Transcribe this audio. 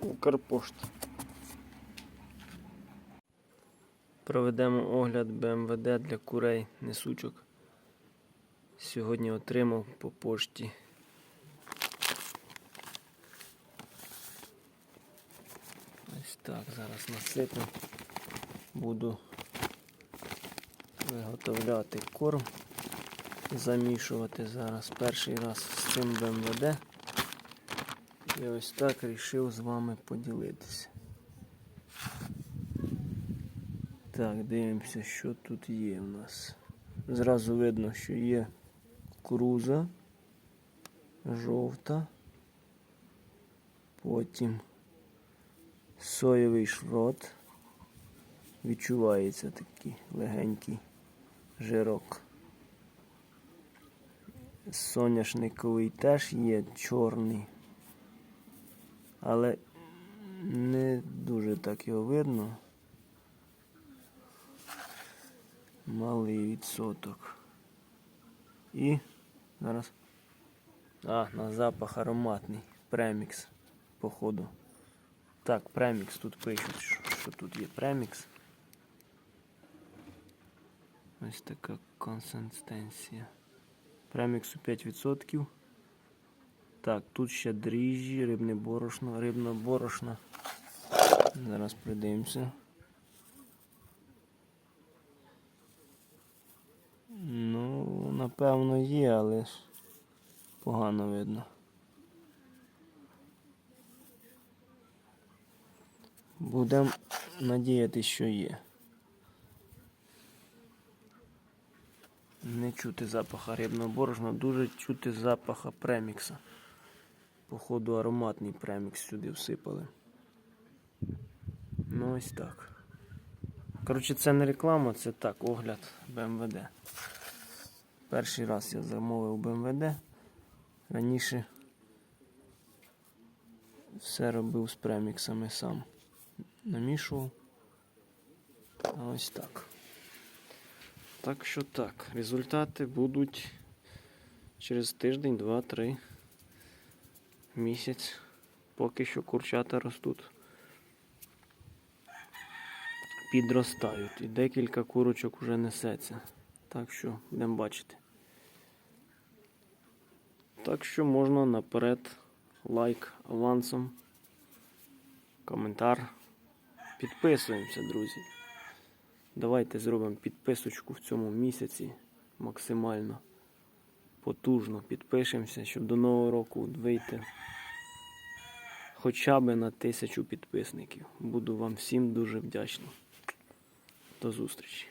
Укрпошта. Проведемо огляд БМВД для курей несучок. Сьогодні отримав по пошті. Ось так, зараз насиплю. Буду виготовляти корм. Замішувати зараз перший раз з цим БМВД. І ось так вирішив з вами поділитися. Так, дивимося, що тут є у нас. Зразу видно, що є кукуруза, жовта, потім соєвий шрот. Відчувається такий легенький жирок. Соняшниковий теж є чорний, але не дуже так його видно. Малий відсоток. І зараз. А, на запах ароматний. Премікс, походу. Так, премікс тут пишуть, що, тут є премікс. Ось така консистенція. Преміксу 5%. Так, тут ще дріжджі, рибне борошно, рибна борошна. Зараз придивимося. Ну, напевно, є, але ж погано видно. Будемо надіятися, що є. Не чути запаха рибного борошна, дуже чути запаха премікса. Походу ароматний премікс сюди всипали. Ну ось так. Коротше, це не реклама, це так, огляд БМВД. Перший раз я замовив БМВД. Раніше все робив з преміксами сам. Намішував. А ось так. Так що так, результати будуть через тиждень, два, три місяць. Поки що курчата ростуть. Підростають. І декілька курочок вже несеться. Так що будемо бачити. Так що можна наперед лайк авансом, коментар. Підписуємося, друзі. Давайте зробимо підписочку в цьому місяці максимально потужно підпишемося, щоб до нового року вийти хоча б на тисячу підписників. Буду вам всім дуже вдячний. До зустрічі!